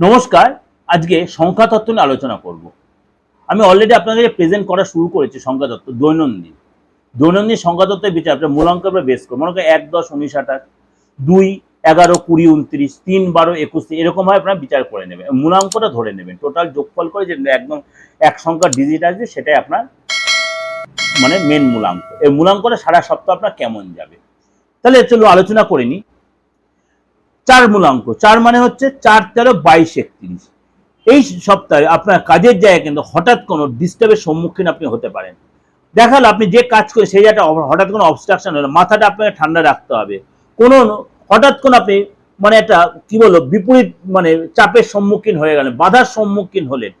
নমস্কার, আজকে সংখ্যা তত্ত্ব নিয়ে আলোচনা করব। আমি অলরেডি আপনাদের প্রেজেন্ট করা শুরু করেছি সংখ্যা তত্ত্ব দৈনন্দিন। দৈনন্দিন সংখ্যা তত্ত্বের বিচার, আপনার মূলাঙ্ক আমরা করব। মনে করেন এক, দশ, উনিশ, আঠাশ, দুই, এগারো, কুড়ি, উনত্রিশ, তিন, বারো, একুশ এরকমভাবে আপনারা বিচার করে নেবেন। মূলাঙ্কটা ধরে নেবেন। টোটাল যোগফল করে যে একদম এক সংখ্যার ডিজিট আসবে, সেটাই আপনার মানে মেন মূলাঙ্ক। এই মূলাঙ্কটা সারা সপ্তাহ আপনার কেমন যাবে? তাহলে চলো আলোচনা করে নিই। চার মূলাঙ্ক চার মানে হচ্ছে চার তেরো বাইশ একত্রিশ। এই সপ্তাহে আপনার কাজের জায়গায় কিন্তু হঠাৎ কোনো ডিস্টার্বের সম্মুখীন আপনি হতে পারেন। দেখাল, আপনি যে কাজ করে সেই জায়গাটা হঠাৎ কোনো অবস্ট্রাকশন হলো, মাথাটা আপনাকে ঠান্ডা রাখতে হবে। কোনো হঠাৎ কোনো আপনি মানে একটা কি বলব, বিপরীত মানে চাপের সম্মুখীন হয়ে গেলেন, বাধার সম্মুখীন হলেন।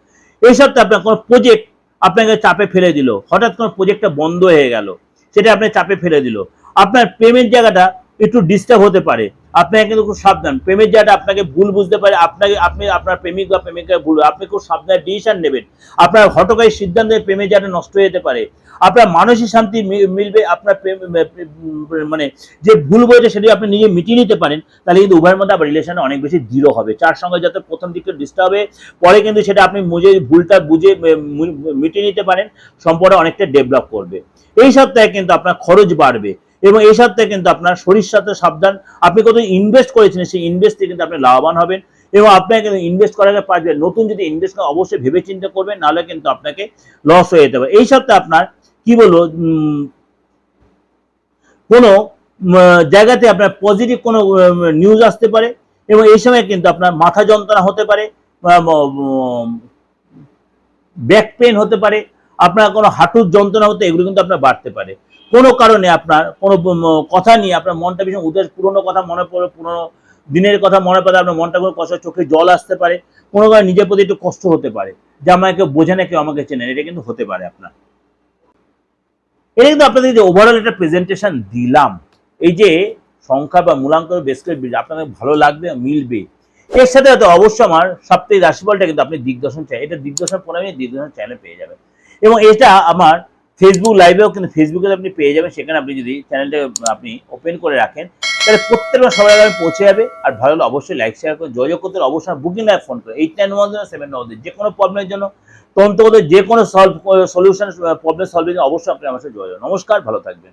এই সপ্তাহে আপনার কোনো প্রজেক্ট আপনাকে চাপে ফেলে দিল। হঠাৎ কোনো প্রজেক্টটা বন্ধ হয়ে গেল, সেটা আপনার চাপে ফেলে দিল। আপনার পেমেন্ট জায়গাটা একটু ডিস্টার্ব হতে পারে। আপনাকে কিন্তু খুব সাবধান। প্রেমের জায়গাটা আপনাকে ভুল বুঝতে পারে, আপনাকে, আপনি, আপনার প্রেমিক বা প্রেমিকা ভুল, আপনি খুব সাবধানে ডিসিশন নেবেন। আপনার হটকারী সিদ্ধান্তে প্রেমের জায়গাটা নষ্ট হয়ে যেতে পারে। আপনার মানসিক শান্তি মিলবে, আপনার মানে যে ভুল বইটা সেটি আপনি নিজে মিটিয়ে নিতে পারেন, তাহলে কিন্তু উভয়ের মধ্যে আবার রিলেশন অনেক বেশি দৃঢ় হবে। চার সঙ্গে যাতে প্রথম দিকটা ডিস্টার্ব হবে পরে কিন্তু সেটা আপনি বুঝে ভুলটা বুঝে মিটিয়ে নিতে পারেন, সম্পর্ক অনেকটা ডেভেলপ করবে। এই সপ্তাহে কিন্তু আপনার খরচ বাড়বে। এবং এই সপ্তাহে কিন্তু আপনার শরীর সাথে সাবধান। আপনি কত ইনভেস্ট করেছেন, সেই ইনভেস্ট কিন্তু আপনি লাভবান হবেন। এবং আপনাকে কিন্তু ইনভেস্ট করার পারবেন নতুন যদি ইনভেস্ট করেন, অবশ্যই ভেবে চিন্তা করবেন, নাহলে কিন্তু আপনাকে লস হয়ে যেতে পারে। এই সপ্তাহে আপনার কি বলব কোনো জায়গাতে আপনার পজিটিভ কোনো নিউজ আসতে পারে এবং এই সময় কিন্তু আপনার মাথা যন্ত্রণা হতে পারে ব্যাক পেন হতে পারে, আপনার কোনো হাঁটুর যন্ত্রণা হতে, এগুলো কিন্তু আপনার বাড়তে পারে। কোনো কারণে আপনার, কোনো কথা নিয়ে আপনার মনটা ভীষণ উদাস, পুরোনো কথা মনে পড়ে, পুরোনো দিনের কথা মনে পড়ে, আপনার মনটা কোনো কষ্ট, চোখে জল আসতে পারে, কোনো কারণে নিজের প্রতি একটু কষ্ট হতে পারে, যে আমাকে বোঝে না, কেউ আমাকে চেনে এটা কিন্তু হতে পারে আপনার। এটা কিন্তু আপনাদের যে ওভারঅল একটা প্রেজেন্টেশন দিলাম, এই যে সংখ্যা বা মূলাঙ্ক বেশ করে আপনাকে ভালো লাগবে, মিলবে, এর সাথে হয়তো অবশ্যই আমার সাপ্তাহিক রাশিফলটা কিন্তু আপনি দিগদর্শন চাই, এটা দিগদর্শন প্রণামী দিগদর্শন চ্যানেলে পেয়ে যাবেন। এবং এটা আমার ফেসবুক লাইভেও কিন্তু ফেসবুকে আপনি পেয়ে যাবেন। সেখানে আপনি যদি চ্যানেলটা আপনি ওপেন করে রাখেন, তাহলে প্রত্যেকবার সবাই আগে পৌঁছে যাবে। আর ভালো হলে অবশ্যই লাইক শেয়ার করে, যোগাযোগ করতে অবশ্যই বুকিং লাইভ ফোন করে। Eight nine one seven seven যে কোনো প্রবলেমের জন্য তন্ত্রগত যে কোনো সলভ সলিউশন প্রবলেম সলভের জন্য অবশ্যই আপনি আমার সাথে যোগাযোগ নমস্কার, ভালো থাকবেন।